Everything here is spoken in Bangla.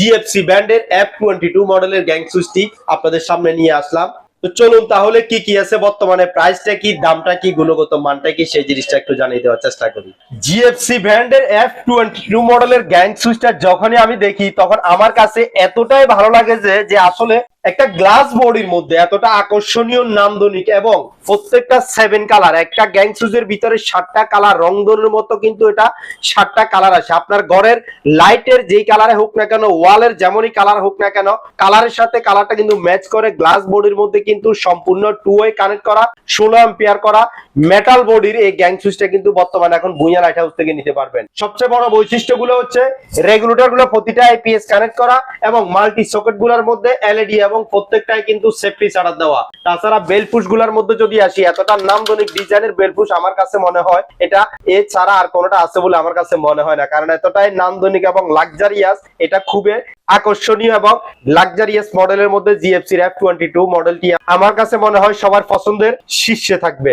জিএফসি ব্র্যান্ডের এফ টোয়েন্টি টু মডেলের গ্যাং সুইচটি আপনাদের সামনে নিয়ে আসলাম। তো চলুন তাহলে কি কি আছে, বর্তমানে প্রাইসটা কি, দামটা কি, গুণগত মানটা কি, সেই জিনিসটা একটু জানিয়ে দেওয়ার চেষ্টা করি। জিএফসি ব্র্যান্ডের এফ টোয়েন্টি টু মডেলের গ্যাং সুইচটা যখনই আমি দেখি, তখন আমার কাছে এতটাই ভালো লাগে যে আসলে একটা গ্লাস বডির মধ্যে এতটা আকর্ষণীয় নান্দনিক এবং প্রত্যেকটা সেভেন কালার একটা গ্যাং সুইচের ভিতরে সাতটা কালার রংধনুর মতো কিন্তু এটা সাতটা কালার আছে। আপনার ঘরের লাইটের যেই কালারে হোক না কেন ওয়ালের যেমনই কালার হোক না কেন কালারের সাথে কালারটা কিন্তু ম্যাচ করে গ্লাস বডির মধ্যে কিন্তু সম্পূর্ণ টু ওয়ে কানেক্ট করা, ষোলো এম্পিয়ার করা মেটাল বডির এই গ্যাং সুইচটা কিন্তু বর্তমানে এখন ভুঁইয়া লাইট হাউস থেকে নিতে পারবেন। সবচেয়ে বড় বৈশিষ্ট্যগুলো হচ্ছে রেগুলেটরগুলো প্রতিটা আইপিএস কানেক্ট করা এবং মাল্টি সকেটগুলোর মধ্যে এলইডি এবং প্রত্যেকটাই কিন্তু সেফটি ছাড়া দেওয়া। তাছাড়া বেলপুশগুলার মধ্যে যদি আসি, এতটা নামধনিক ডিজাইনের বেলপুশ আমার কাছে মনে হয়, এটা এ ছাড়া আর কোনোটা আছে বলে আমার কাছে মনে হয় না। কারণ এতটাই নামধনিক এবং লাক্সারিয়াস এটা খুবই আকর্ষণীয় এবং লাক্সারিয়াস মডেলের মধ্যে জিএফসি এফ টোয়েন্টি টু মডেলটি আমার কাছে মনে হয় সবার পছন্দের শীর্ষে থাকবে।